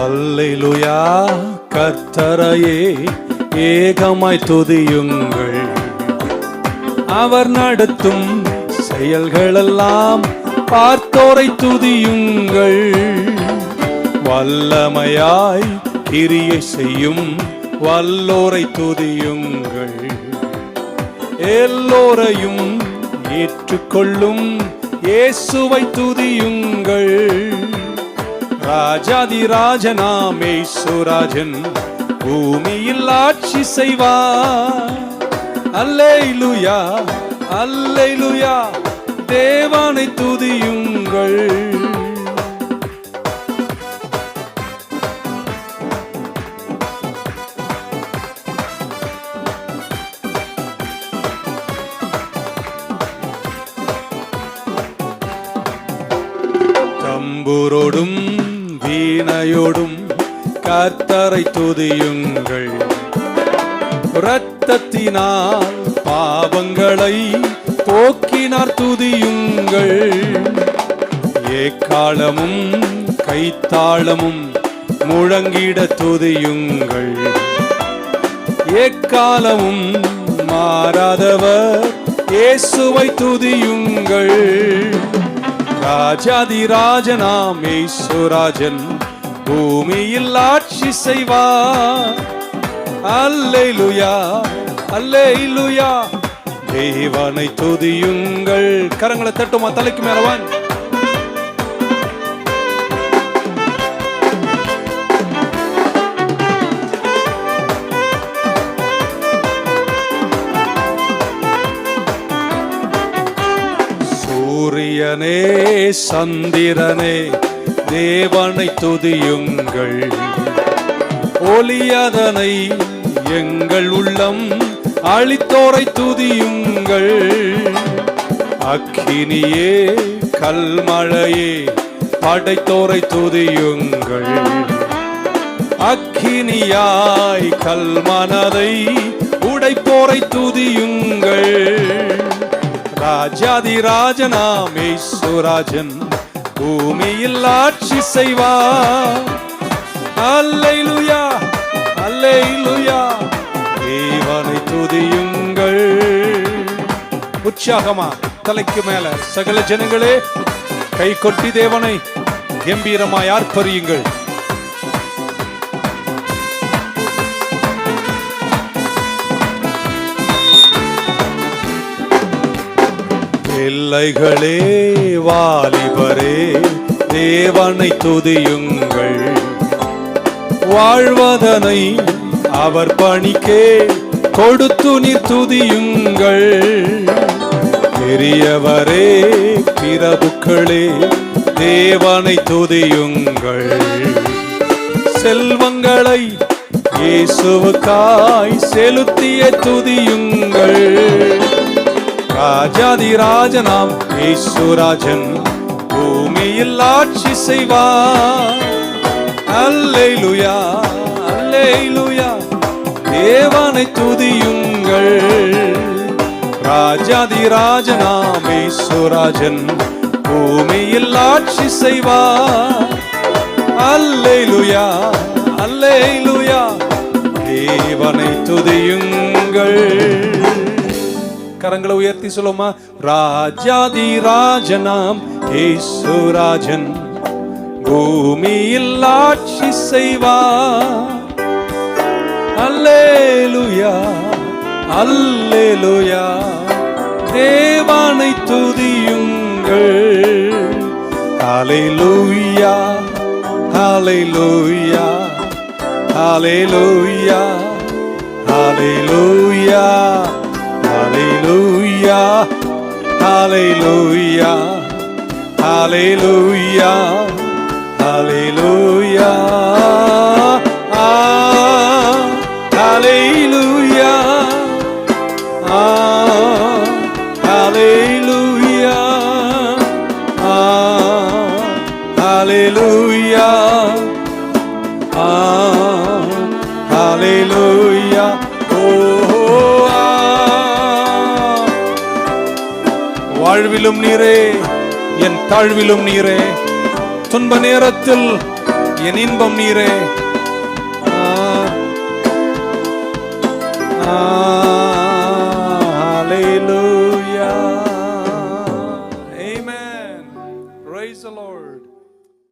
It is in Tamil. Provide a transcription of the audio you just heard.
அல்லேலூயா கத்தரையே ஏகமாய் துதியுங்கள். அவர் நடத்தும் செயல்களெல்லாம் பார்த்தோரை துதியுங்கள். வல்லமையாய் கிரியை செய்யும் வல்லோரை துதியுங்கள். எல்லோரையும் ஏற்றுக்கொள்ளும் இயேசுவை துதியுங்கள். ராஜாதிராஜனாம் ஈஸ்வராஜன் பூமியில் ஆட்சி செய்வார். அல்லே லுயா அல்லே லுயா தேவானை துதியுங்கள். தம்புரோடும் வீணையோடும் கர்த்தரை துதியுங்கள். இரத்தத்தினால் பாவங்களை போக்கினார் துதியுங்கள். ஏக்காலமும் கைத்தாளமும் முழங்கிட துதியுங்கள். ஏக்காலமும் மாறாதவர் இயேசுவை துதியுங்கள். ராஜாதி ராஜனாம் ஈஸ்வராஜன் பூமியில் ஆட்சி செய்வார். அல்லேலுயா அல்லேலுயா. தேவனை துதியுங்கள். கரங்களை தட்டுமா தலைக்கு மேலவான் சந்திரனே சந்திரனே தேவனை துதியுங்கள். ஒளியதனை எங்கள் உள்ளம் அழித்தோரை துதியுங்கள். அக்கினியே கல்மழையே படைத்தோரை துதியுங்கள். அக்கினியாய் கல்மனதை உடைப்போரை துதியுங்கள். ராஜாதி ராஜனாம் ஈஸ்வராஜன் பூமியில் ஆட்சி செய்வார் அல்லேலுயா அல்லேலுயா தேவனை துதியுங்கள். உற்சாகமா தலைக்கு மேல சகல ஜனங்களே கை கொட்டி தேவனை கம்பீரமாய் ஆர்ப்பரியுங்கள். பிள்ளைகளே வாலிபரே தேவனை துதியுங்கள். வாழ்வதனை அவர் பணிக்கே கொடுத்து நீ துதியுங்கள். பெரியவரே பிரபுக்களே தேவனை துதியுங்கள். செல்வங்களை இயேசுவுக்காய் செலுத்திய துதியுங்கள். ராஜாதி ராஜனாம் ஈஸ்வராஜன் பூமியில் ஆட்சி செய்வார் அல்லேலுயா அல்லேலுயா. தேவனை துதியுங்கள். ராஜாதி ராஜனாம் ஈஸ்வராஜன் பூமியில் ஆட்சி செய்வார் அல்லேலுயா அல்லேலுயா. தேவனை துதியுங்கள். கரங்களை உயர்த்தி சொல்லுமா ராஜாதி ராஜனாம் ராஜன். பூமியில் ஆட்சி செய்வா. அல்லேலுயா அல்லேலுயா. தேவானை துதியுங்கள். ஹalleluya. லூயா ஹாலை லூயா ஹாலை லூயா ஹாலை லூயா ஹாலை லூயா ஹாலை லூயா ஹாலை லூயா ஆ வாழ்விலும் நீரே என் தாழ்விலும் நீரே. துன்ப நேரத்தில் என் இன்பம் நீரே. ஆ,